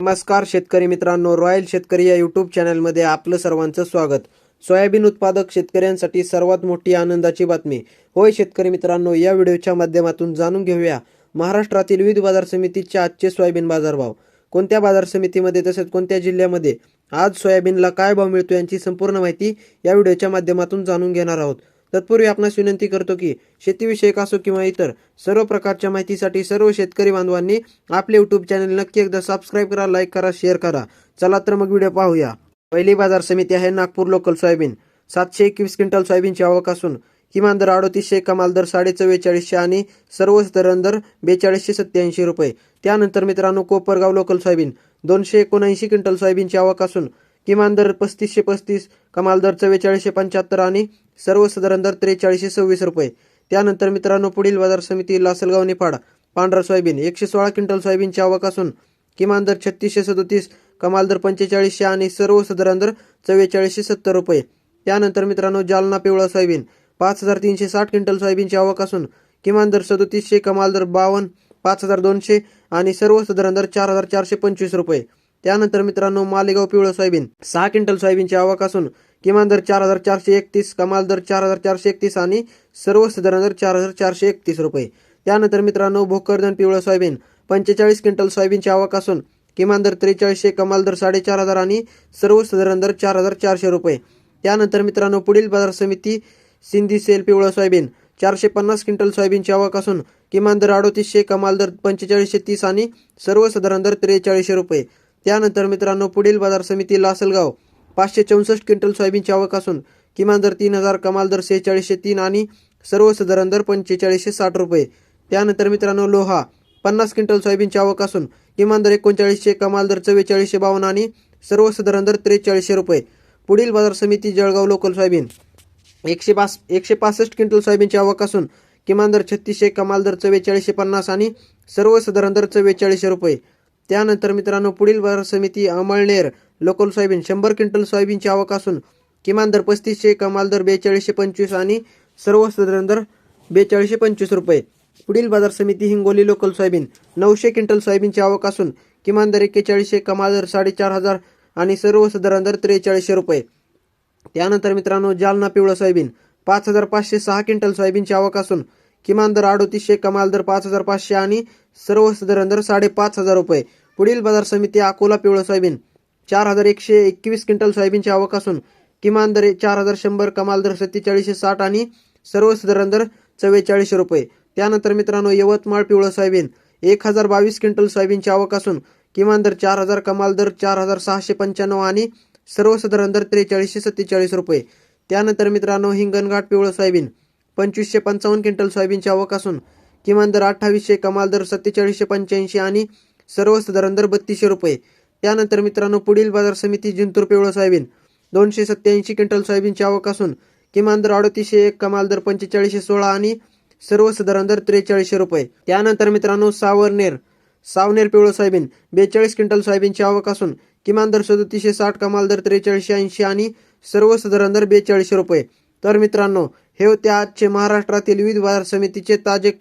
नमस्कार शेतकरी मित्रांनो रॉयल शेतकरी या यूट्यूब चॅनलमध्ये आपलं सर्वांचं स्वागत. सोयाबीन उत्पादक शेतकऱ्यांसाठी सर्वात मोठी आनंदाची बातमी. होय शेतकरी मित्रांनो या व्हिडिओच्या माध्यमातून जाणून घेऊया. महाराष्ट्रातील विविध बाजार समितीचे आजचे सोयाबीन बाजारभाव. कोणत्या बाजार समितीमध्ये तसेच कोणत्या जिल्ह्यामध्ये? आज सोयाबीनला काय भाव मिळतो यांची संपूर्ण माहिती या व्हिडिओच्या माध्यमातून जाणून घेणार आहोत. तत्पूर्वी आपणास विनंती करतो की शेतीविषयक असो किंवा इतर सर्व प्रकारच्या माहितीसाठी सर्व शेतकरी बांधवांनी आपले यूट्यूब चॅनल नक्की एकदा सबस्क्राईब करा लाईक करा शेअर करा. चला तर मग व्हिडिओ पाहूया. पहिली बाजार समिती आहे नागपूर लोकल सोयाबीन. सातशे एकवीस क्विंटल सोयाबीनची आवक असून किमान दर अडोतीसशे कमाल दर साडे चव्वेचाळीसशे आणि सर्व दर दर बेचाळीसशे सत्याऐंशी रुपये. त्यानंतर मित्रांनो कोपरगाव लोकल सोयाबीन. दोनशे एकोणऐंशी क्विंटल सोयाबीनची आवक असून किमान दर पस्तीसशे पस्तीस कमाल दर चव्वेचाळीसशे पंच्याहत्तर आणि सर्वसाधारण दर त्रेचाळीसशे सव्वीस रुपये. त्यानंतर मित्रांनो पुढील बाजार समिती लासलगाव निफाड. पांढरा सोयाबीन एकशे सोळा क्विंटल सोयाबीनची आवक असून किमान दर छत्तीसशे सदोतीस कमाल दर पंचेचाळीसशे आणि सर्वसाधारण दर चव्वेचाळीसशे सत्तर रुपये. त्यानंतर मित्रांनो जालना पिवळा सोयाबीन पाच हजार तीनशे साठ क्विंटल सोयाबीनची आवक असून किमान दर सदोतीसशे कमाल दर बावन्न पाच हजार दोनशे आणि सर्वसाधारण दर चार हजार चारशे पंचवीस रुपये. त्यानंतर मित्रांनो मालेगाव पिवळं सोयाबीन सहा क्विंटल सोयाबीनची आवक असून किमान दर चार हजार चारशे एकतीस कमाल दर चार हजार चारशे एकतीस आणि सर्वसाधारण दर चार हजार चारशे एकतीस रुपये. त्यानंतर मित्रांनो भोकरदन पिवळं सोयाबीन पंचेचाळीस क्विंटल सोयाबीनची आवक असून किमान दर त्रेचाळीसशे कमाल दर साडेचार हजार आणि सर्वसाधारण दर चार हजार चारशे रुपये. त्यानंतर मित्रांनो पुढील बाजार समिती सिंधी सेल पिवळं सोयाबीन चारशे पन्नास क्विंटल सोयाबीनची आवक असून किमान दर अडोतीसशे कमाल दर पंचेचाळीसशे तीस आणि सर्वसाधारण दर त्रेचाळीसशे रुपये. त्यानंतर मित्रांनो पुढील बाजार समिती लासलगाव पाचशे चौसष्ट क्विंटल सोयाबीनची आवक असून किमान दर तीन हजार कमाल दर सेहेचाळीसशे तीन आणि सर्वसाधारण दर पंचेचाळीसशे साठ रुपये. त्यानंतर मित्रांनो लोहा पन्नास क्विंटल सोयाबीनची आवक असून किमान दर एकोणचाळीसशे कमाल दर चव्वेचाळीसशे बावन्न आणि सर्वसाधारण दर त्रेचाळीसशे रुपये. पुढील बाजार समिती जळगाव लोकल सोयाबीन. एकशे पास एकशे पासष्ट क्विंटल सोयाबीनची आवक असून किमान दर छत्तीसशे कमाल दर चव्वेचाळीसशे पन्नास आणि सर्वसाधारण दर चव्वेचाळीसशे रुपये. त्यानंतर मित्रांनो पुढील बाजार समिती अमळनेर लोकल सोयाबीन शंभर क्विंटल सोयाबीनची आवक असून किमान दर पस्तीसशे कमाल दर बेचाळीसशे पंचवीस आणि सर्वसाधारण दर बेचाळीसशे पंचवीस रुपये. पुढील बाजार समिती हिंगोली लोकल सोयाबीन नऊशे क्विंटल सोयाबीनची आवक असून किमान दर एक्केचाळीसशे कमाल दर साडेचार हजार आणि सर्वसाधारण दर त्रेचाळीसशे रुपये. त्यानंतर मित्रांनो जालना पिवळं सोयाबीन पाच हजार पाचशे सहा क्विंटल सोयाबीनची आवक असून किमान दर अडोतीसशे कमाल दर पाच हजार पाचशे आणि सर्वसाधारण दर साडेपाच हजार रुपये. पुढील बाजार समिती अकोला पिवळं सोयाबीन. चार हजार एकशे एकवीस क्विंटल सोयाबीनची आवक असून किमान दर चार हजार शंभर कमाल दर सत्तेचाळीसशे साठ आणि सर्वसाधारण दर चव्वेचाळीसशे रुपये. त्यानंतर मित्रांनो यवतमाळ पिवळं सोयाबीन. एक हजार बावीस क्विंटल सोयाबीनची आवक असून किमान दर चार हजार कमाल दर चार हजार सहाशे पंच्याण्णव आणि सर्वसाधारण दर त्रेचाळीसशे सत्तेचाळीस रुपये. त्यानंतर मित्रांनो हिंगणघाट पिवळं सोयाबीन. पंचवीसशे पंचावन्न क्विंटल सोयाबीनची आवक असून किमान दर अठ्ठावीसशे कमाल दर सत्तेचाळीसशे पंच्याऐंशी आणि सर्वसाधारण दर बत्तीसशे रुपये. त्यानंतर मित्रांनो पुढील बाजार समिती जिंतूर पिवळं सोयाबीन. दोनशे सत्याऐंशी क्विंटल सोयाबीनची आवक असून किमान दर अडतीसशे एक कमाल दर पंचेचाळीसशे सोळा आणि सर्वसाधारण दर त्रेचाळीसशे रुपये. त्यानंतर मित्रांनो सावरनेर. सावनेर पिवळं सोयाबीन बेचाळीस क्विंटल सोयाबीनची आवक असून किमान दर सदतीसशे साठ कमाल दर त्रेचाळीसशे ऐंशी आणि सर्वसाधारण दर बेचाळीसशे रुपये. तर मित्रांनो हे होते आजचे महाराष्ट्रातील विविध बाजार समितीचे ताजे